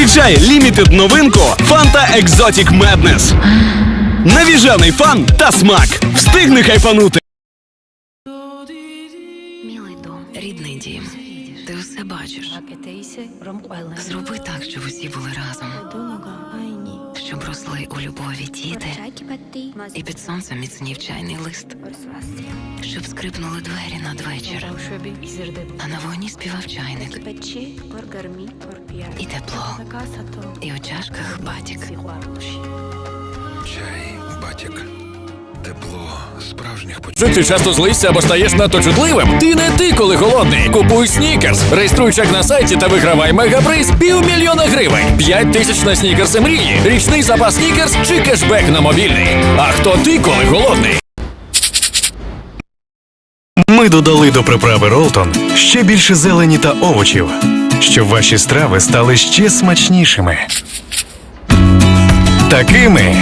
Зустрічай лімітед новинку Fanta Exotic Madness. Навіжений фан та смак. Встигни хайпанути. Все бачиш. Зроби так, щоб усі були разом, щоб росли у любові діти, і під сонцем міцнів чайний лист, щоб скрипнули двері надвечір, а на вогні співав чайник, і тепло, і у чашках батік. Чай, батік, тепло справжніх почуттів. Ти часто злишся або стаєш надто чутливим? Ти не ти, коли голодний. Купуй снікерс. Реєструй чек на сайті та вигравай мегаприз півмільйона гривень. П'ять тисяч на снікерси мрії. Річний запас снікерс чи кешбек на мобільний. А хто ти, коли голодний? Ми додали до приправи Ролтон ще більше зелені та овочів, щоб ваші страви стали ще смачнішими. Такими.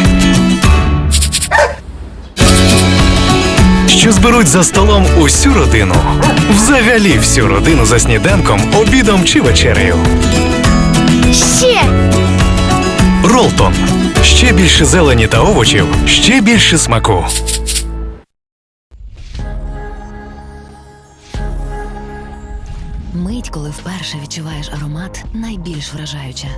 Що зберуть за столом усю родину. Взагалі всю родину за сніданком, обідом чи вечерею. Ще Ролтон. Ще більше зелені та овочів, ще більше смаку. Мить, коли вперше відчуваєш аромат, найбільш вражаюча.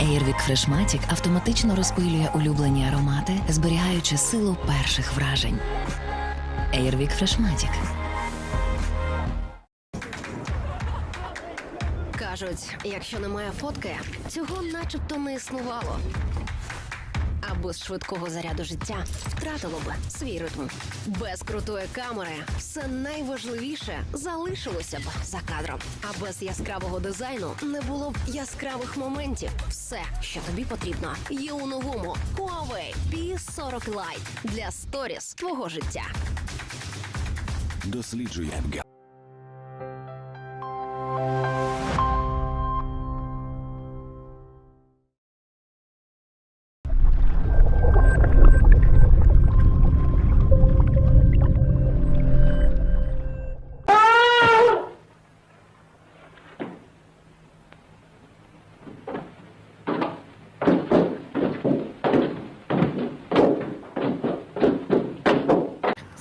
Airwick Freshmatic автоматично розпилює улюблені аромати, зберігаючи силу перших вражень. Airwick Freshmatic. Кажуть, якщо немає фотки, цього начебто не існувало. Без швидкого заряду життя втратило б свій ритм. Без крутої камери все найважливіше залишилося б за кадром. А без яскравого дизайну не було б яскравих моментів. Все, що тобі потрібно, є у новому Huawei P40 Lite для сторіс твого життя. Досліджує